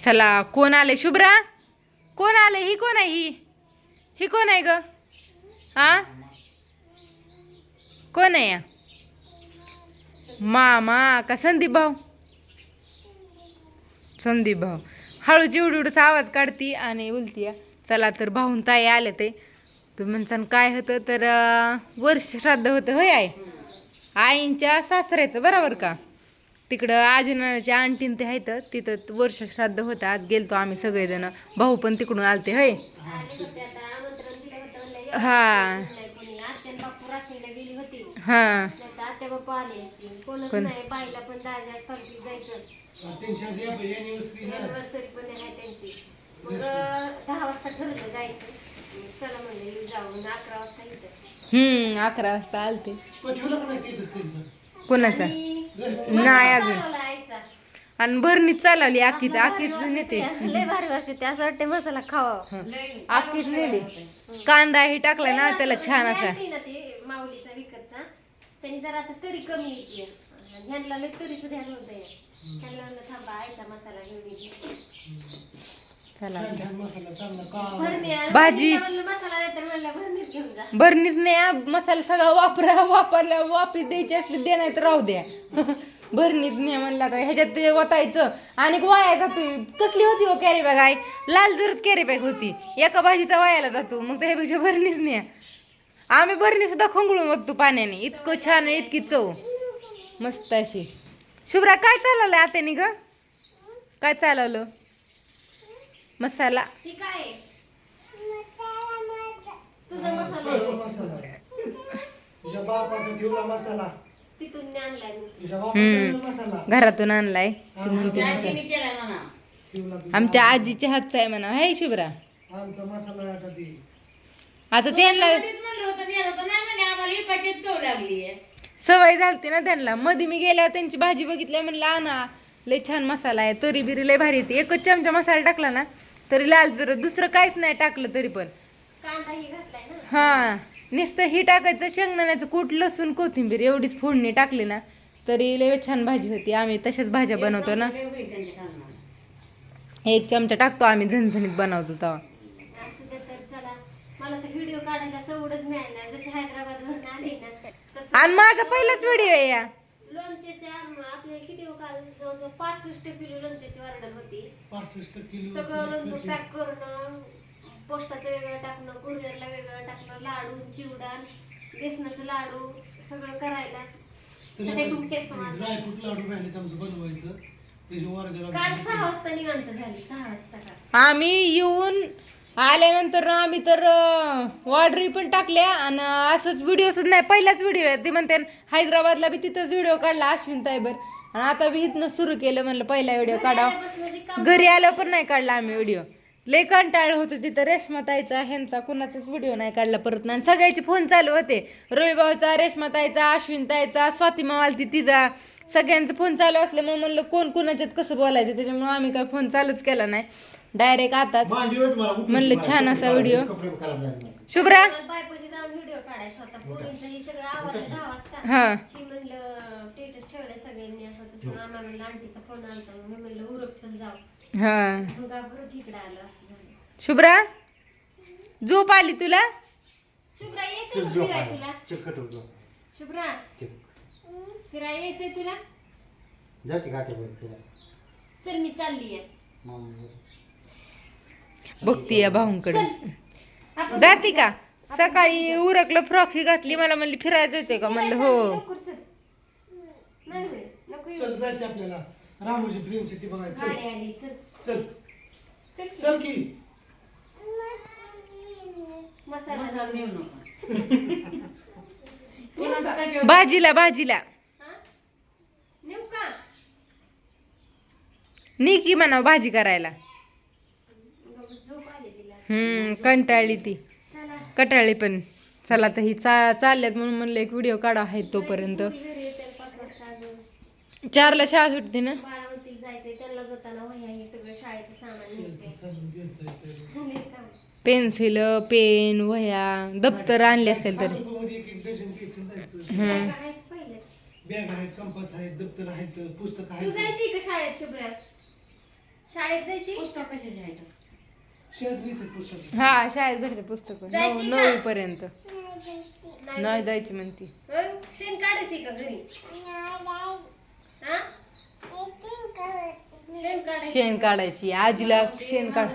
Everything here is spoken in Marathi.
चला कोण आले? शुभ्रा? कोण आले? ही कोण आहे ही? ही कोण आहे ग? हा कोण आहे या? मामा का संदीप भाऊ? संदीप भाऊ. हळू एवढी आवाज काढती आणि बोलती चला तर भाऊन ताई आले ते. तुम्ही म्हणसान काय होतं तर वर्ष श्राद्ध होतं होय आहे आईंच्या सासऱ्याचं बरोबर का? तिकडं आजनाच्या आणटीन ते आहेत तिथं वर्ष श्राद्ध होतं आज गेलतो आम्ही सगळेजण. भाऊ पण तिकडून आलते होय? हा. हा. हम्म अकरा वाजता आलते. कोणाचा? नाही अजून. आणि भरणीत चालवली आखीच आखीच नेते. लय भारी वाटते ते असं वाटते मसाला खावा आखीच नेली कांदा हे टाकला ना त्याला छान असा. ते माऊलीचा विकतचा. त्यांनी जरा आता तरी कमी येते आणि ह्यांना लय तरीच ध्यान होत ह्यांना म्हणलं थांबा आईचा मसाला घेऊन येते चला. भाजी. बरणीच नाही भरणीच नाही मसाला सगळा वापरा वापरला वापस द्यायची असली दे नाही तर राहू द्या. भरणीच नाही म्हणलं आता ह्याच्यात ते ओतायचं आणि वाया जातो कसली होती हो कॅरी बॅग आहे लाल जरत कॅरी बॅग होती. एका भाजीचा वायाला जातो मग त्यापेक्षा भरणीच नाही. आम्ही बरणी सुद्धा खंगळून बघतो पाण्याने. इतकं छान आहे इतकी चव. मस्त अशी. शुभ्रा काय चालवलं आत्याने ग? काय चालवलं? मसाला. ठीक आहे. तुझा मसाला. आहे. मसाला. तुझ्या बापाचा ठेवला मसाला. तिथून नाही आणलाय मी तुझ्या बापाचा मसाला. घरातून आणलाय. आमच्या आजीच्या हातचा आहे म्हणा. हे शुभ्रा. आमचा मसाला आहे आता त्यांना सवय झालती ना त्यांना. मध्ये मी गेल्यावर त्यांची भाजी बघितल्या म्हणलं आणा. लय छान मसाला आहे. तरी बिरी लय भारी येते. एकच चमचा मसाला टाकला ना तरी लाल जर दुसरं काहीच नाही टाकलं तरी पण. कांदाही घातलाय ना? हा नुसतं ही टाकायचं शेंगदाण्याचं कूट लसूण कोथिंबीर एवढीच फोडणी टाकली ना तरी लय छान भाजी होती. आम्ही तशाच भाज्या बनवतो ना. एक चमचा टाकतो आम्ही झणझणीत बनवतो तेव्हा असू दे तर चला. मला तर व्हिडिओ काढायला सवडच मिळाली जशी हैदराबाद वरून आली ना तसं आणि माझा पहिलाच व्हिडिओ आहे या. लोणच्याच्या आपले किती काल जवळजवळ पासष्ट किलो लोणच्याची ऑर्डर होती. पासष्ट किलो सगळं लोणचं पॅक करणं पोस्टाचं वेगळं टाकणं कुरिअरला वेगळं टाकणं लाडू चिवडा बेसनाचं लाडू सगळं करायला. तरी हे. ड्रायफ्रूट लाडू आमचं बनवायचं. त्याची वर्ग काल सहा वाजता निवांत झाली सहा वाजता काल. आम्ही येऊन आल्यानंतर ना आम्ही तर ऑर्डरी पण टाकल्या आणि असंच व्हिडिओ सुद्धा नाही पहिलाच व्हिडिओ आहे. ते म्हणते हैदराबादला बी तिथंच व्हिडिओ काढला अश्विन ताईबर आणि आता बी इथनं सुरू केलं म्हणलं पहिला व्हिडिओ काढावा. म्हणजे काम घरी आलं पण नाही काढला आम्ही व्हिडिओ लय कंटाळ होतं तिथं. रेशमाताईचा ह्यांचा कुणाचाच व्हिडिओ नाही काढला परत. नाही सगळ्याचे फोन चालू होते. रविभाऊचा रेशमाताईचा अश्विन ताईचा स्वाती मावालती तिचा. सगळ्यांचं फोन चालू असल्यामुळे म्हणलं कोण कुणाच्यात कसं बोलायचं? त्याच्यामुळे आम्ही काय फोन चालूच केला नाही. डायरेक्ट आताच म्हणलं छान असा व्हिडिओ शुभ्रा? बायकोची जाऊन व्हिडिओ काढायचा होता. पोरींचं हे सगळं आवडलं दहा वाजता हा की म्हणलं स्टेटस ठेवलंय सगळ्यांनी असं तसं आम्हाला म्हणलं आंटीचा फोन आलता मग मी म्हणलं उरक चल जाऊ. हा. मग परत इकडे आलं असं झालं. शुभ्रा? झोप आली तुला? शुभ्रा यायचंय का फिराय तुला? शुभ्रा फिराय यायचंय तुला? जाते का ते चल मी चालली आहे. बघती या भाऊंकडे आपण जाते का? सकाळी उरकलं फ्रॉक ही घातली मला म्हणली फिरायचं होते का? म्हणलं हो लवकर चल नाही होय, नको. चल जायचं आपल्याला. रामोजी फिल्म सिटी बघायचं. गाडी आली चल. चल. चल चल की. मसाला मसाला नेऊ नका. पुन्हा आता कशी भाजीला भाजीला. हा? नेऊ का? नी की म्हणा भाजी करायला. गं, झोप आली तिला. हम्म कंटाळली ती. चला. कटाळली पण. चला तर ही चा चालल्यात म्हणून म्हणलं एक व्हिडिओ काढा आहे तोपर्यंत. घरी चारला शाळा सुटते ना? बारामतीला जायचंय त्यांना जाताना वह्या हे सगळं शाळेचं सामान न्यायचंय. चल, घेऊन जायचं. लय काम. पेन्सिल पेन वह्या दप्तर आणले असेल तरी. मध्ये एक एक डझन घ्यायचं जायचं. हम्म. बॅगा आहेत पहिलेच. बॅग आहेत कंपास आहेत दप्तर आहेत पुस्तक तू आहेत. जायची का शाळेत शुभ्रा? शाळेत जायची? पुस्तक कशाचे आहेत? शेत विकत पुस्तक. हा शाळेत भेटते पुस्तक. नऊ जायची का? नऊ पर्यंत नाही नाही जायची. म्हणती. मग शेण काढायची का घरी? शेण काढायची. आजीला शेण काढ.